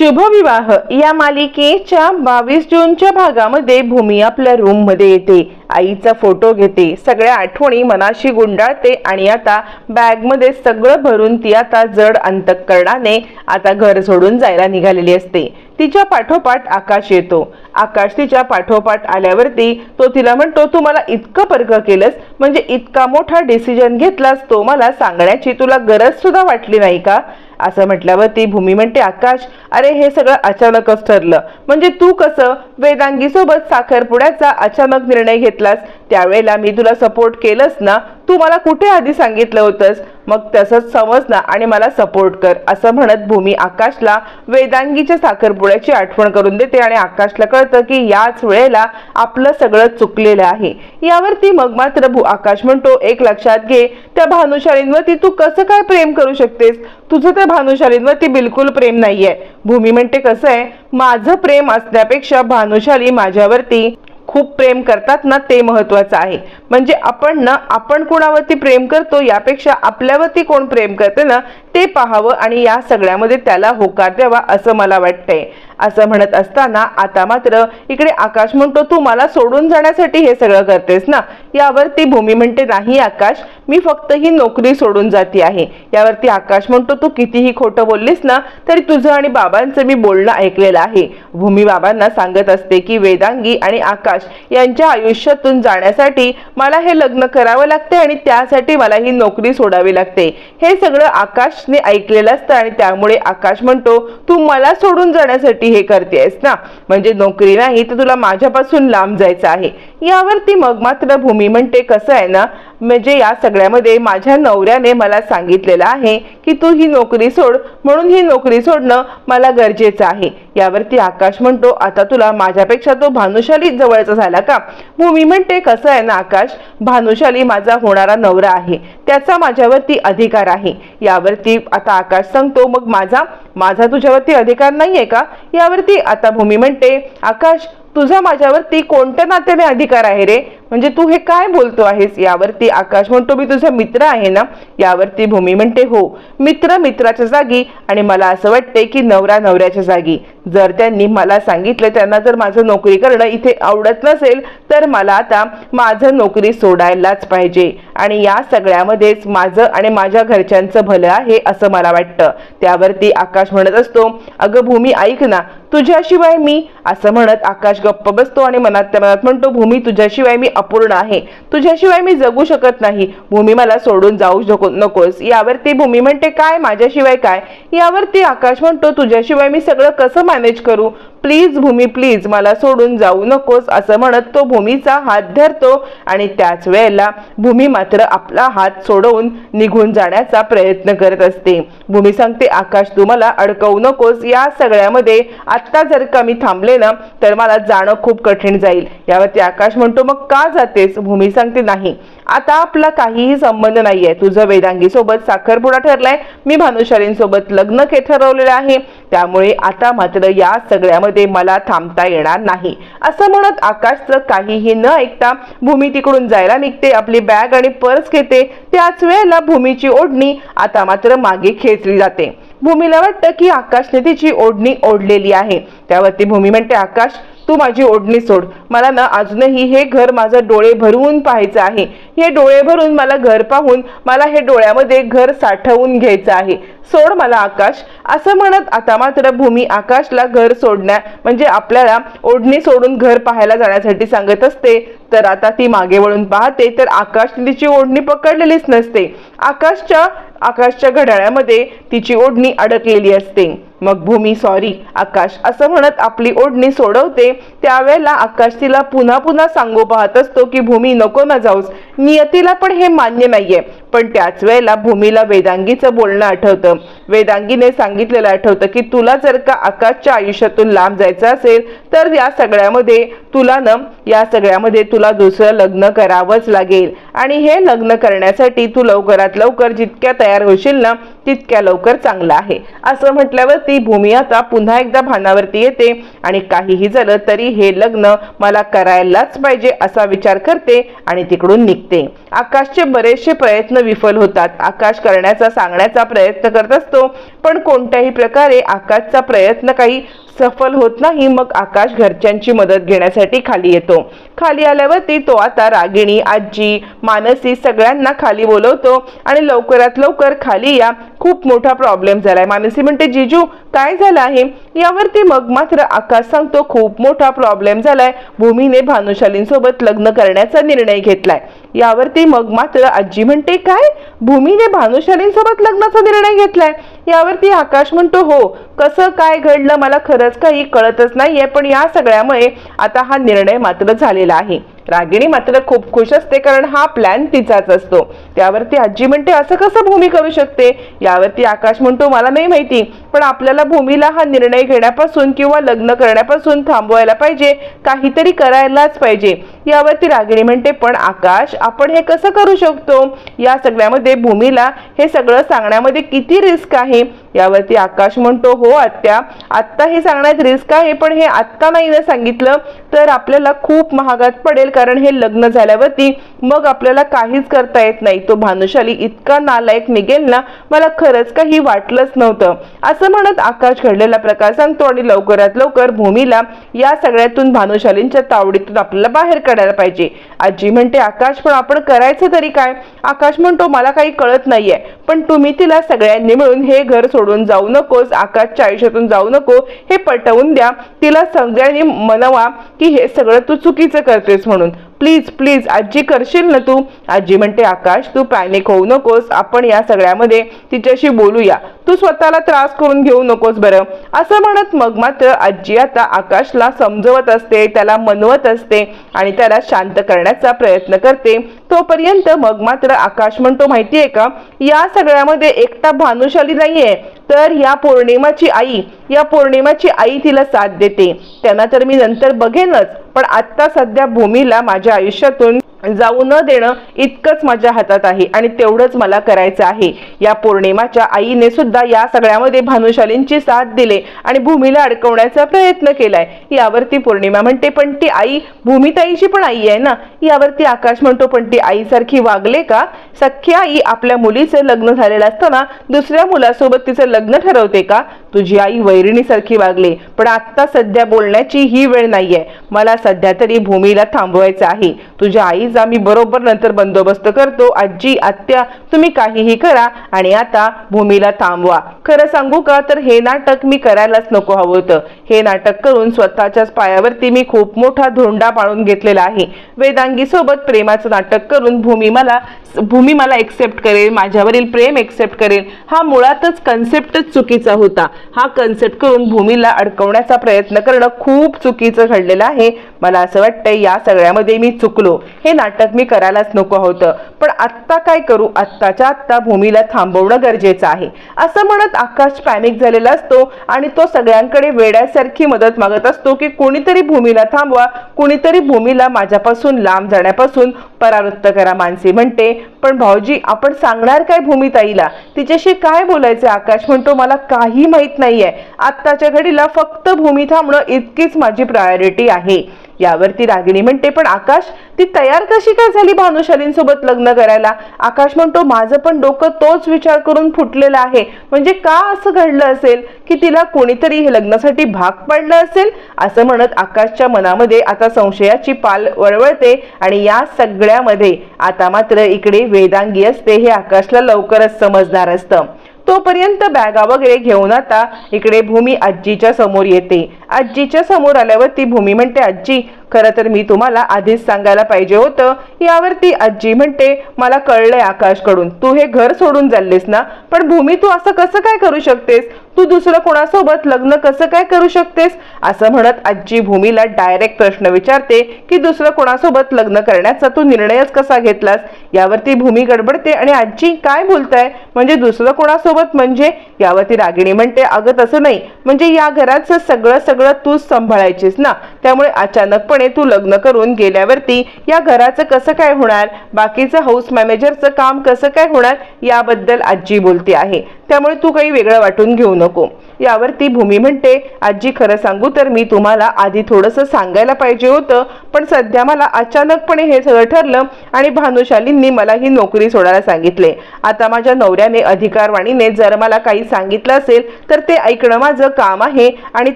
शुभविवाह. या मालिकेच्या बावीस जूनच्या भागामध्ये भूमी आपल्या रूममध्ये येते. आईचा फोटो घेते. सगळ्या आठवणी मनाशी गुंडाळते आणि आता बॅगमध्ये सगळं भरून ती आता जड अंतकरणाने आता घर सोडून जायला निघालेली असते. तिच्या पाठोपाठ आकाश येतो. आकाश तिच्या पाठोपाठ आल्यावरती तो तिला म्हणतो तू मला इतकं पर्क केलंस म्हणजे इतका मोठा डिसिजन घेतलास तो मला सांगण्याची तुला गरज सुद्धा वाटली नाही का? असं म्हटल्यावर ती भूमी म्हणते आकाश अरे हे सगळं अचानकच ठरलं. म्हणजे तू कसं वेदांगी सोबत साखरपुड्याचा अचानक निर्णय घेतलास त्यावेळेला मी तुला सपोर्ट केलंस ना तू मला कुठे आधी सांगितलं होतंस? मग तसंच समज ना आणि मला सपोर्ट कर असं म्हणत भूमी आकाशला वेदांगीच्या साखरपुड्याची आठवण करून देते आणि आकाशला कळतं की याच वेळेला आपलं सगळं चुकलेलं आहे. यावरती मग मात्र भू आकाश म्हणतो एक लक्षात घे त्या भानुशालींवरती तू कसं काय प्रेम करू शकतेस? तुझं त्या भानुशालींवरती बिलकुल प्रेम नाहीये. भूमी म्हणते कसं आहे? माझं प्रेम असण्यापेक्षा भानुशाली माझ्यावरती खूप प्रेम करतात ना ते महत्वाचं आहे. म्हणजे आपण ना आपण कोणावरती प्रेम करतो यापेक्षा आपल्यावरती कोण प्रेम करते ना ते पाहावं आणि या सगळ्यामध्ये त्याला होकार द्यावा असं मला वाटतंय. असं म्हणत असताना आता मात्र इकडे आकाश म्हणतो तू मला सोडून जाण्यासाठी हे सगळं करतेस ना? यावरती भूमी म्हणते नाही आकाश मी फक्त ही नोकरी सोडून जाते आहे. यावरती आकाश म्हणतो तू कितीही खोटं बोललीस ना तरी तुझं आणि बाबांचं मी बोलणं ऐकलेलं आहे. भूमी बाबांना सांगत असते की वेदांगी आणि आकाश यांच्या आयुष्यातून जाण्यासाठी मला हे लग्न करावं लागते आणि त्यासाठी मला ही नोकरी सोडावी लागते. हे सगळं आकाशने ऐकलेलं असतं आणि त्यामुळे आकाश म्हणतो तू मला सोडून जाण्यासाठी हे करतेस ना? म्हणजे नोकरी नाही तर तुला माझ्यापासून लांब जायचं आहे. यावरती मग मात्र भूमी म्हणते कसं आहे ना म्हणजे या सगळ्यामध्ये माझ्या नवऱ्याने मला सांगितलेलं आहे की तू ही नोकरी सोड म्हणून ही नोकरी सोडणं मला गरजेचं आहे. यावरती आकाश म्हणतो आता तुला माझ्यापेक्षा तो भानुशाली जवळचा झाला का? भूमी म्हणते कसं आहे ना आकाश भानुशाली माझा होणारा नवरा आहे. त्याचा माझ्यावरती अधिकार आहे. यावरती आता आकाश सांगतो मग माझा माझा तुझ्यावरती अधिकार नाहीये का? यावरती आता भूमी म्हणते आकाश तुझा माझ्यावरती कोणत्या नात्याने अधिकार आहे रे? म्हणजे तू हे काय बोलतो आहेस? यावरती आकाश हो, म्हणतो मी तुझा मित्र आहे ना? यावरती भूमी म्हणते हो. मित्र मित्राच्या जागी आणि मला असं वाटते की नवरा नवऱ्याच्या जागी. जर त्यांनी मला सांगितलं त्यांना जर माझं नोकरी करणं इथे आवडत नसेल तर मला आता माझं नोकरी सोडायलाच पाहिजे. आणि या सगळ्यामध्येच माझं आणि माझ्या घरच्यांचं भलं आहे असं मला वाटतं. त्यावरती आकाश म्हणत असतो अगं भूमी ऐक ना तुझ्याशिवाय मी असं म्हणत आकाश गप्प बसतो आणि मनात त्या मनात म्हणतो भूमी तुझ्याशिवाय मी अपूर्ण आहे. तुझ्याशिवाय मी जगू शकत नाही. भूमी मला सोडून जाऊ नकोस. यावर ती भूमी म्हणते काय? माझ्याशिवाय काय? यावर ती आकाश म्हणतो तुझ्याशिवाय मी सगळं कसं मॅनेज करू? प्लीज भूमी प्लीज मला सोडून जाऊ नकोस. असं म्हणत तो भूमीचा हात धरतो आणि त्याच वेळेला भूमी मात्र आपला हात सोडवून निघून जाण्याचा प्रयत्न करत असते. भूमी सांगते आकाश तू मला अडकवू नकोस. या सगळ्यामध्ये आत्ता जर का मी थांबले ना तर मला जाणं खूप कठीण जाईल. यावरती आकाश म्हणतो मग का जातेस भूमी सांगते नाही. आता आपला काहीही संबंध नाहीये. तुझं वेदांगी सोबत साखरपुडा ठरलाय. मी भानुशालींसोबत लग्न के ठरवलेलं आहे. त्यामुळे आता मात्र या सगळ्यामध्ये मला थांबता येणार नाही. असं म्हणत आकाशचं काहीही न ऐकता भूमी तिकडून जायला निघते. आपली बॅग आणि पर्स घेते. त्याच वेळेला भूमीची ओढणी आता मात्र मागे खेचली जाते. भूमीला वाटतं की आकाशने तिची ओढणी ओढलेली आहे. त्यावरती भूमी म्हणते आकाश तू माझी ओढणी सोड. मला ना अजूनही हे घर माझं डोळे भरून पाहायचं आहे. हे डोळे भरून मला घर पाहून मला हे डोळ्यामध्ये घर साठवून घ्यायचं आहे. सोड मला आकाश. असं म्हणत आता मात्र भूमी आकाशला घर सोडण्या म्हणजे आपल्याला ओढणी सोडून घर पाहायला जाण्यासाठी सांगत असते. तर आता ती मागे वळून पाहते तर आकाश तिची ओढणी पकडलेलीच नसते. आकाशच्या आकाशच्या घड्याळामध्ये तिची ओढणी अडकलेली असते. मग भूमी सॉरी आकाश असं म्हणत आपली ओढणी सोडवते. त्यावेळेला आकाश तिला पुन्हा पुन्हा सांगू पाहत असतो की भूमी नको ना जाऊस. नियतीला पण हे मान्य नाहीये. पण त्याच वेळेला भूमीला वेदांगीचं बोलणं आठवतं. वेदांगीने सांगितलेलं आठवतं की तुला जर का आकाशच्या आयुष्यातून लांब जायचं असेल तर या सगळ्यामध्ये तुला न या सगळ्यामध्ये तुला दुसरं लग्न करावंच लागेल. आणि हे लग्न करण्यासाठी तू लवकरात लवकर जितक्या तयार होशील ना तितक्या लवकर चांगलं आहे. असं म्हटल्यावर ती भूमी आता पुन्हा एकदा भानावरती येते आणि काहीही झालं तरी हे लग्न मला करायलाच पाहिजे असा विचार करते आणि तिकडून निघते. आकाशचे बरेचसे प्रयत्न विफल होतात. आकाश करण्याचा सांगण्याचा प्रयत्न करत असतो पण कोणत्याही प्रकारे आकाशचा प्रयत्न काही सफल होत नाही मग आकाश घरच्यांची मदत घेण्यासाठी खाली येतो. खाली आल्यावरती तो आता रागिणी आजी मानसी सगळ्यांना खाली बोलवतो आणि लवकरात लवकर खाली या. खूप मोठा प्रॉब्लेम झालाय. मानसी म्हणते जिजू काय झालं आहे? यावरती मग मात्र आकाश सांगतो खूप मोठा प्रॉब्लेम झालाय. भूमीने भानुशालींसोबत लग्न करण्याचा निर्णय घेतलाय. यावरती मग मात्र आजी म्हणते काय? भूमीने भानुशालींसोबत लग्नाचा निर्णय घेतलाय. यावरती आकाश म्हणतो हो कसं काय घडलं? मला खरंच काही कळतच नाहीये पण या सगळ्यामुळे आता हा निर्णय मात्र झालेला आहे. रागिणी मात्र खूप खुश असते कारण हा प्लॅन तिचाच असतो. त्यावरती आजी म्हणते असं कसं भूमी करू शकते? यावरती आकाश म्हणतो मला नाही माहिती पण आपल्याला भूमीला हा निर्णय घेण्यापासून किंवा लग्न करण्यापासून थांबवायला पाहिजे काहीतरी करायलाच पाहिजे. यावरती रागिणी म्हणते पण आकाश आपण हे कसं करू शकतो? या सगळ्यामध्ये भूमीला हे सगळं सांगण्यामध्ये किती रिस्क आहे? यावरती आकाश म्हणतो हो आत्या आत्ता हे सांगण्यात रिस्क आहे पण हे आत्ता नाही ना सांगितलं तर आपल्याला खूप महागात पडेल कारण हे लग्न झाल्यावरती मग आपल्याला काहीच करता येत नाही. तो भानुशाली इतका नालायक निघेल ना मला खरंच काही वाटलंच नव्हतं. असं म्हणत आकाश घडलेला प्रकार सांगतो आणि लवकरात लवकर भूमीला या सगळ्यातून भानुशालींच्या तावडीतून आपल्याला बाहेर काढायला पाहिजे. आजी म्हणते आकाश पण आपण करायचं तरी काय? आकाश म्हणतो मला काही कळत नाहीये पण तुम्ही तिला सगळ्यांनी मिळून हे घर सोडून जाऊ नकोस आकाशच्या आयुष्यातून जाऊ नको हे पटवून द्या. तिला सगळ्यांनी मनवा की हे सगळं तू चुकीचं करतेस म्हणून. प्लीज प्लीज आजी करशील ना तू? आजी म्हणते आकाश तू पॅनिक होऊ नकोस. आपण या सगळ्यामध्ये तिच्याशी बोलूया. तू स्वतःला त्रास करून घेऊ नकोस बरं. असं म्हणत मग मात्र आजी आता आकाशला समजवत असते त्याला मनवत असते आणि त्याला शांत करण्याचा प्रयत्न करते. तोपर्यंत मग मात्र आकाश म्हणतो माहितीये का या सगळ्यामध्ये एकटा भानुशाली नाहीये. तर या पौर्णिमाची आई या पौर्णिमाची आई तिला साथ देते. त्यांना तर मी नंतर बघेनच पण आत्ता सध्या भूमीला माझ्या आयुष्यातून जाऊ न देणं इतकंच माझ्या हातात आहे आणि तेवढंच मला करायचं आहे. या पौर्णिमाच्या आईने सुद्धा सुद्धा या सगळ्यामध्ये भानुशालींची साथ दिले आणि भूमीला अडकवण्याचा प्रयत्न केलाय. यावरती पौर्णिमा म्हणते पण ती आई भूमिताईची पण आई आहे ना? यावरती आकाश म्हणतो पण ती आईसारखी वागले का? सख्खी आई आपल्या मुलीचं लग्न झालेलं असताना दुसऱ्या मुलासोबत तिचं लग्न ठरवते का? तुझी आई वैरिणीसारखी वागले पण आत्ता सध्या बोलण्याची ही वेळ नाहीये. मला सध्या तरी भूमीला थांबवायचं आहे. तुझ्या आईचा मी बरोबर नंतर बंदोबस्त करतो. आजी आत्या तुम्ही काहीही करा आणि आता भूमीला थांब थांबवा खरं सांगू का? तर हे नाटक मी करायलाच नको हवं होतं. हे नाटक करून स्वतःच्याच पायावरती मी खूप मोठा धोंडा पाळून घेतलेला आहे. वेदांगी सोबत प्रेमाचं नाटक करून भूमी मला भूमी मला एक्सेप्ट करेल माझ्यावरील प्रेम एक्सेप्ट करेल. हा मुळातच कन्सेप्टच चुकीचा होता. हा कन्सेप्ट करून भूमीला अडकवण्याचा प्रयत्न करणं खूप चुकीचं घडलेलं आहे. मला असं वाटतंय या सगळ्यामध्ये मी चुकलो. हे नाटक मी करायलाच नको होतं. पण आत्ता काय करू? आत्ताच्या आत्ता भूमीला थांबवणं गरजेचं आहे. असं म्हणत आकाश पॅनिक झालेला असतो आणि तो सगळ्यांकडे वेड्यासारखी मदत मागत असतो की कोणीतरी भूमीला थांबवा कुणीतरी भूमीला माझ्यापासून लांब जाण्यापासून परावृत्त करा मानसी म्हणते. पण भाऊजी आपण सांगणार काय भूमिताईला? तिच्याशी काय बोलायचं आकाश म्हणतो मला काही माहीत नाहीये. आत्ताच्या घडीला फक्त भूमी थांबणं इतकीच माझी प्रायोरिटी आहे. यावरती रागिणी म्हणते पण आकाश ती तयार कशी काय झाली भानुशालींसोबत लग्न करायला? आकाश म्हणतो माझं पण डोकं तोच विचार करून फुटलेलं आहे. म्हणजे का असं घडलं असेल? की तिला कोणीतरी हे लग्नासाठी भाग पाडलं असेल? असं म्हणत आकाशच्या मनामध्ये आता संशयाची पाल वळवळते आणि या सगळ्यामध्ये आता मात्र इकडे वेदांगी असते हे आकाशला लवकरच समजणार असतं. तोपर्यंत बॅगा वगैरे घेऊन आता इकडे भूमी आजीच्या समोर येते. आजीच्या समोर आल्यावर ती भूमी म्हणते आजी खरं तर मी तुम्हाला आधीच सांगायला पाहिजे होतं. यावरती आजी म्हणते मला कळलंय आकाशकडून. तू हे घर सोडून चाललीस ना? पण भूमी तू असं कसं काय करू शकतेस? तू दुसरं कोणासोबत लग्न कसं काय करू शकतेस? असं म्हणत आजी भूमीला डायरेक्ट प्रश्न विचारते की दुसरं कोणासोबत लग्न करण्याचा तू निर्णयच कसा घेतलास? यावरती भूमी गडबडते आणि आजी काय बोलताय? म्हणजे दुसरं कोणासोबत म्हणजे? यावरती रागिणी म्हणते अगं तसं नाही. म्हणजे या घराचं सगळं सगळं तूच सांभाळायचीस ना? त्यामुळे अचानकपणे तू लग्न करून गेल्यावरती या घराचं कसं काय होणार? बाकीचं हाऊस मॅनेजरचं काम कसं काय होणार? याबद्दल आजी बोलते आहे. त्यामुळे तू काही वेगळं वाटून घेऊ नको. यावरती भूमी म्हणते आजी खरं सांगू तर मी तुम्हाला आधी थोडंसं सांगायला पाहिजे होतं पण सध्या मला अचानकपणे हे सगळं ठरलं आणि भानुशालींनी मला ही नोकरी सोडायला सांगितले. आता माझ्या नवऱ्याने अधिकारवाणीने जर मला काही सांगितलं असेल तर ते ऐकणं माझं काम आहे आणि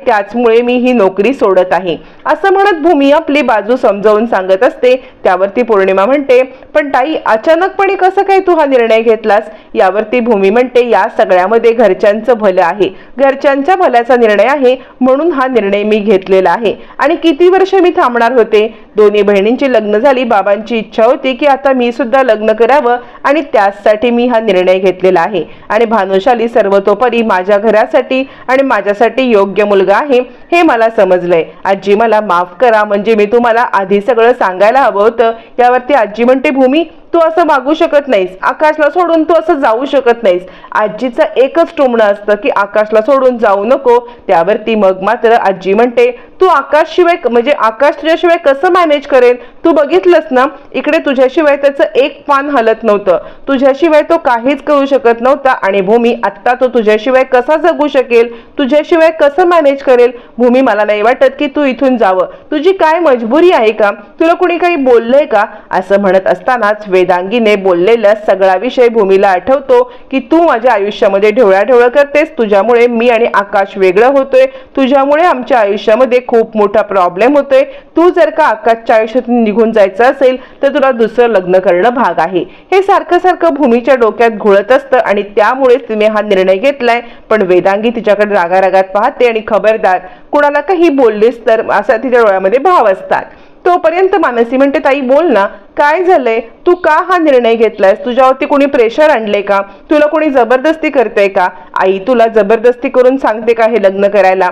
त्याचमुळे मी ही नोकरी सोडत आहे. असं म्हणत भूमी आपली बाजू समजावून सांगत असते. त्यावरती पौर्णिमा म्हणते पण ताई अचानकपणे कसं काय तू हा निर्णय घेतलास? यावरती भूमी म्हणते या सगळ्यामध्ये घरच्यांचं भलं आहे. घरच्यांच्या भल्याचा निर्णय आहे म्हणून हा निर्णय मी घेतलेला आहे. आणि किती वर्ष मी थांबणार होते? दोन्ही बहिणींची लग्न झाली बाबांची इच्छा होती की आता मी सुद्धा लग्न करावं आणि त्याचसाठी मी हा निर्णय घेतलेला आहे. आणि भानुशाली सर्वतोपरी माझ्या घरासाठी आणि माझ्यासाठी योग्य मुलगा आहे हे मला समजलंय. आजी मला माफ करा म्हणजे मी तुम्हाला आधी सगळं सांगायला हवं होतं. यावरती आजी म्हणते भूमी तू असं मागू शकत नाहीस. आकाशला सोडून तू असं जाऊ शकत नाहीस. आजीचं एकच टोमणं असतं की आकाशला सोडून जाऊ नको. त्यावरती मग मात्र आजी म्हणते तू आकाशशिवाय म्हणजे आकाश तुझ्याशिवाय कसं मॅनेज करेल? तू बघितलंस ना इकडे तुझ्याशिवाय त्याचं एक पान हलत नव्हतं. तुझ्याशिवाय तो काहीच करू शकत नव्हता आणि भूमी आत्ता तो तुझ्याशिवाय कसा जगू शकेल? तुझ्याशिवाय कसं मॅनेज करेल? भूमी मला नाही वाटत की तू इथून जावं. तुझी काय मजबुरी आहे का? तुला कुणी काही बोललंय का? असं म्हणत असतानाच वेदांगीने बोललेला सगळा विषय भूमीला आठवतो की तू माझ्या आयुष्यामध्ये ढवळाढवळ करतेस. तुझ्यामुळे मी आणि आकाश वेगळं होतोय. तुझ्यामुळे आमच्या आयुष्यामध्ये खूप मोठा प्रॉब्लेम होतोय. तू जर का आकाशच्या आयुष्यातून निघून जायचं असेल तर तुला दुसरं लग्न करणं भाग आहे. हे सारखं सारखं भूमीच्या डोक्यात घोळत असतं आणि त्यामुळेच तिने हा निर्णय घेतलाय. पण वेदांगी तिच्याकडे रागारागात पाहते आणि खबरदार कुणाला काही बोललीस तर? असा तिच्या डोळ्यामध्ये भाव असतात. तोपर्यंत मानसी म्हणते ताई बोल ना काय झालंय? तू का हा निर्णय घेतलायस? तुझ्यावरती कोणी प्रेशर आणले का? तुला कोणी जबरदस्ती करते का? आई तुला जबरदस्ती करून सांगते का हे लग्न करायला?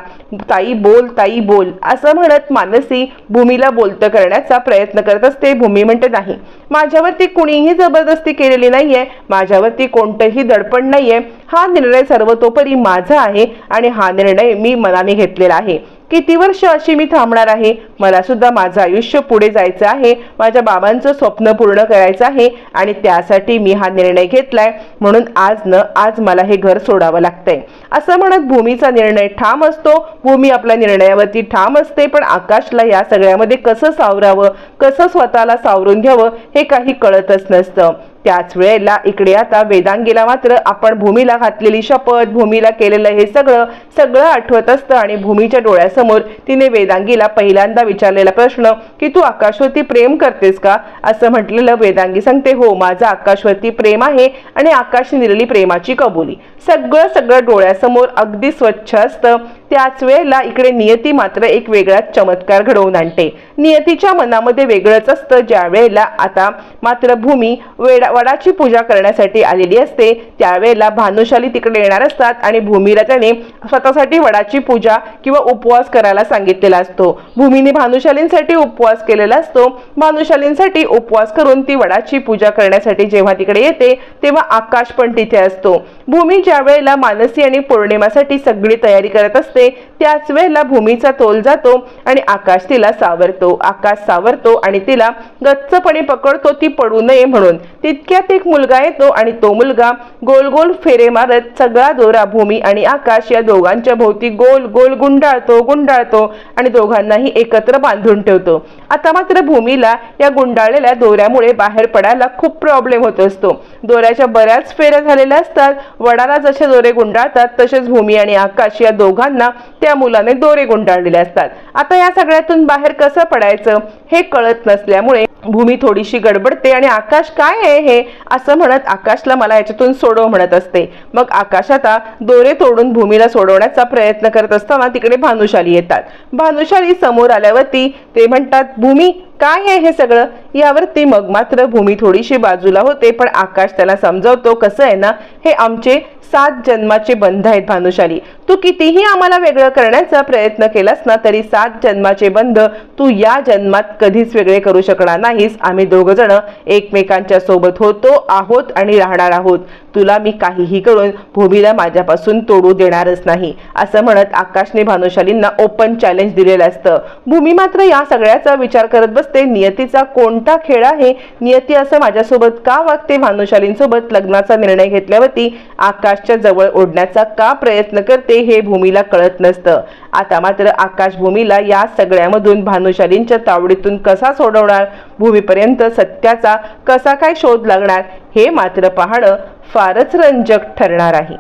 ताई बोल ताई बोल. असं म्हणत मानसी भूमीला बोलतं करण्याचा प्रयत्न करत असते. भूमी म्हणते नाही माझ्यावरती कुणीही जबरदस्ती केलेली नाहीये. माझ्यावरती कोणतंही दडपण नाहीये. हा निर्णय सर्वतोपरी माझा आहे आणि हा निर्णय मी मनाने घेतलेला आहे. किती वर्ष अशी मी थांबणार आहे? मला सुद्धा माझं आयुष्य पुढे जायचं आहे. माझ्या बाबांचं स्वप्न पूर्ण करायचं आहे आणि त्यासाठी मी हा निर्णय घेतलाय. म्हणून आज न आज मला हे घर सोडावं लागतंय. असं म्हणत भूमीचा निर्णय ठाम असतो. भूमी आपल्या निर्णयावरती ठाम असते पण आकाशला या सगळ्यामध्ये कसं सावरावं? कसं स्वतःला सावरून घ्यावं? हे काही कळतच नसतं. त्याच वेळेला इकडे आता वेदांगीला मात्र आपण भूमीला घातलेली शपथ भूमीला केलेलं हे सगळं सगळं आठवत असतं आणि भूमीच्या डोळ्यासमोर तिने वेदांगीला पहिल्यांदा विचारलेला प्रश्न की तू आकाशवरती प्रेम करतेस का? असं म्हटलेलं वेदांगी सांगते हो माझं आकाशवरती प्रेम आहे आणि आकाश दिलेली प्रेमाची कबुली. सगळं सगळं डोळ्यासमोर अगदी स्वच्छ असतं. त्याच वेळेला इकडे नियती मात्र एक वेगळाच चमत्कार घडवून आणते. नियतीच्या मनामध्ये वेगळंच असतं ज्या वेळेला आता मात्र भूमी वेडा वडाची पूजा करण्यासाठी आलेली असते त्यावेळेला भानुशाली तिकडे येणार असतात आणि भूमीला त्याने स्वतःसाठी वडाची पूजा किंवा उपवास करायला सांगितलेला असतो. भूमीने भानुशालींसाठी उपवास केलेला असतो. भानुशालींसाठी उपवास करून ती वडाची पूजा करण्यासाठी जेव्हा तिकडे येते तेव्हा आकाश पण तिथे असतो. भूमी ज्या वेळेला मानसी आणि पौर्णिमासाठी सगळी तयारी करत असते असते त्याच वेळेला भूमीचा तोल जातो आणि आकाश तिला सावरतो. आकाश सावरतो आणि तिला गच्चपणे पकडतो ती पडू नये म्हणून. तितक्यात एक मुलगा येतो आणि तो मुलगा गोल गोल फेरे मारत सगळा दोरा भूमी आणि आकाश या दोघांच्या भोवती गोल गोल गुंडाळतो गुंडाळतो आणि दोघांनाही एकत्र बांधून ठेवतो. आता मात्र भूमीला या गुंडाळलेल्या दोऱ्यामुळे बाहेर पडायला खूप प्रॉब्लेम होत असतो. दोऱ्याच्या बऱ्याच फेऱ्या झालेल्या असतात. वडाला जसे दोरे गुंडाळतात तसेच भूमी आणि आकाश या दोघांना त्या मुलाने दोरे गुंडाळलेले असतात. आता या सगळ्यातून बाहेर कसं पडायचं हे कळत नसल्यामुळे भूमी थोडीशी गडबडते आणि आकाश काय आहे हे असं म्हणत आकाशला मला याच्यातून सोडव म्हणत असते. मग आकाश आता दोरे तोडून भूमीला सोडवण्याचा प्रयत्न करत असताना तिकडे भानुशाली येतात. भानुशाली समोर आल्यावरती ते म्हणतात भूमी काय आहे हे सगळं? यावरती मग मात्र भूमी थोडीशी बाजूला होते पण आकाश त्याला समजवतो कसं आहे ना हे आमचे सात जन्माचे बंध आहेत भानुशाली. तू कितीही आम्हाला वेगळं करण्याचा प्रयत्न केलास ना तरी सात जन्माचे बंध तू या जन्मात कधीच वेगळे करू शकणार नाहीस. आम्ही दोघ जण एकमेकांच्या सोबत होतो आहोत आणि राहणार आहोत. तुला मी काहीही करून भूमीला माझ्यापासून तोडू देणारच नाही असं म्हणत आकाशने भानुशालींना ओपन चॅलेंज दिलेलं असतं. भूमी मात्र या सगळ्याचा विचार करत बसते नियतीचा कोणता खेळ आहे? नियती असं माझ्यासोबत का वागते? भानुशालींसोबत लग्नाचा निर्णय घेतल्यावरती आकाशच्या जवळ ओढण्याचा का प्रयत्न करते हे भूमीला कळत नसतं. आता मात्र आकाशभूमीला या सगळ्यामधून भानुशालींच्या तावडीतून कसा सोडवणार भूमीपर्यंत सत्याचा कसा काय शोध लागणार हे मात्र पाहणं फारच रंजक ठरणार आहे.